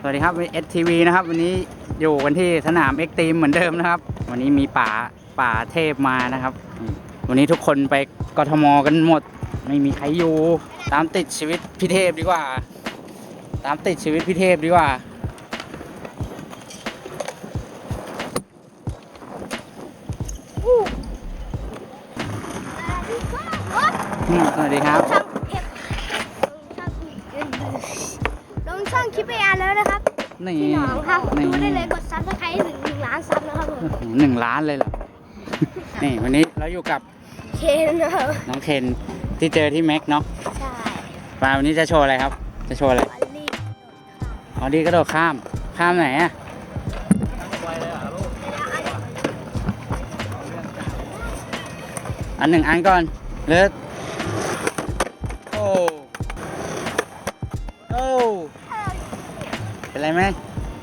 สวัสดีครับเอสทีวีนะครับ วันนี้อยู่กันที่สนามเอ็กตีมเหมือนเดิมนะครับ วันนี้มีป่าป่าเทพมานะครับ วันนี้ทุกคนไปกทมกันหมด ไม่มีใครอยู่ ตามติดชีวิตพี่เทพดีกว่า ตามติดชีวิตพี่เทพดีกว่า สวัสดีครับ ช่องคลิปไปอ่านแล้วนะครับนี่พี่น้องครับนี่ดูได้เลยกดซับสไครต์ถึงหนึ่งล้านซับนะครับผมหนึ่งล้านเลยเหรอ นี่วันนี้เราอยู่กับเคนนะครับน้องเคนที่เจอที่แม็กเนาะใช่มาวันนี้จะโชว์อะไรครับ จะโชว์อะไรวันนี้อ๋อดีกระโดดข้าม ข้ามไหนอะอันหนึ่งอันก่อนเลิศ เป็นไรไหม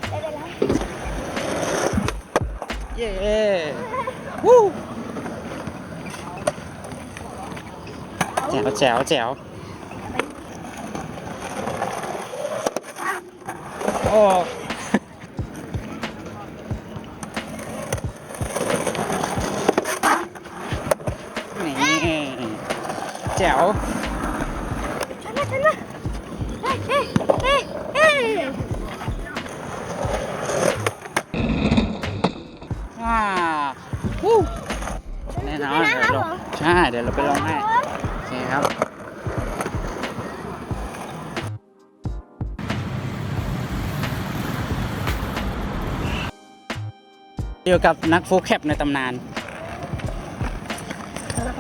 ได้เลยแล้วเย้วู้แจ๋วแจ๋วแจ๋วโอ้แจ๋วชนะชนะเฮ้ยเฮ้ยเฮ้ยเฮ้ แน่นอนชะเดี๋ยวคลรับงผมใช่เดี๋ยวเราไปลงให้โอเคครับอยู่กับนักฟูลแคปในตำนาน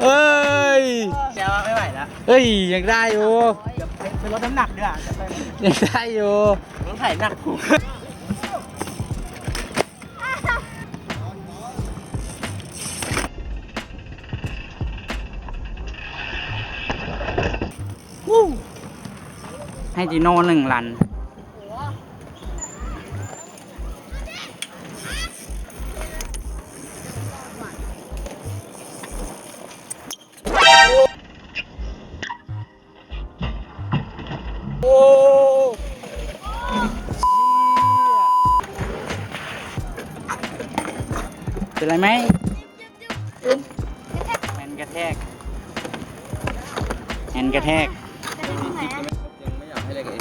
เอ้ยแกว่าไม่ไหวแล้วเอ้ยยังได้อยู่จะไปไปลดน้ำหนักด้วยอะจะไปยังได้อยู่ต้องถ่ายหนัก ให้จิโน่หนึ่งลันเป็นไรไหมแฮนกระแทกแฮนกระแทก ยังไม่อยากให้อะไรกเ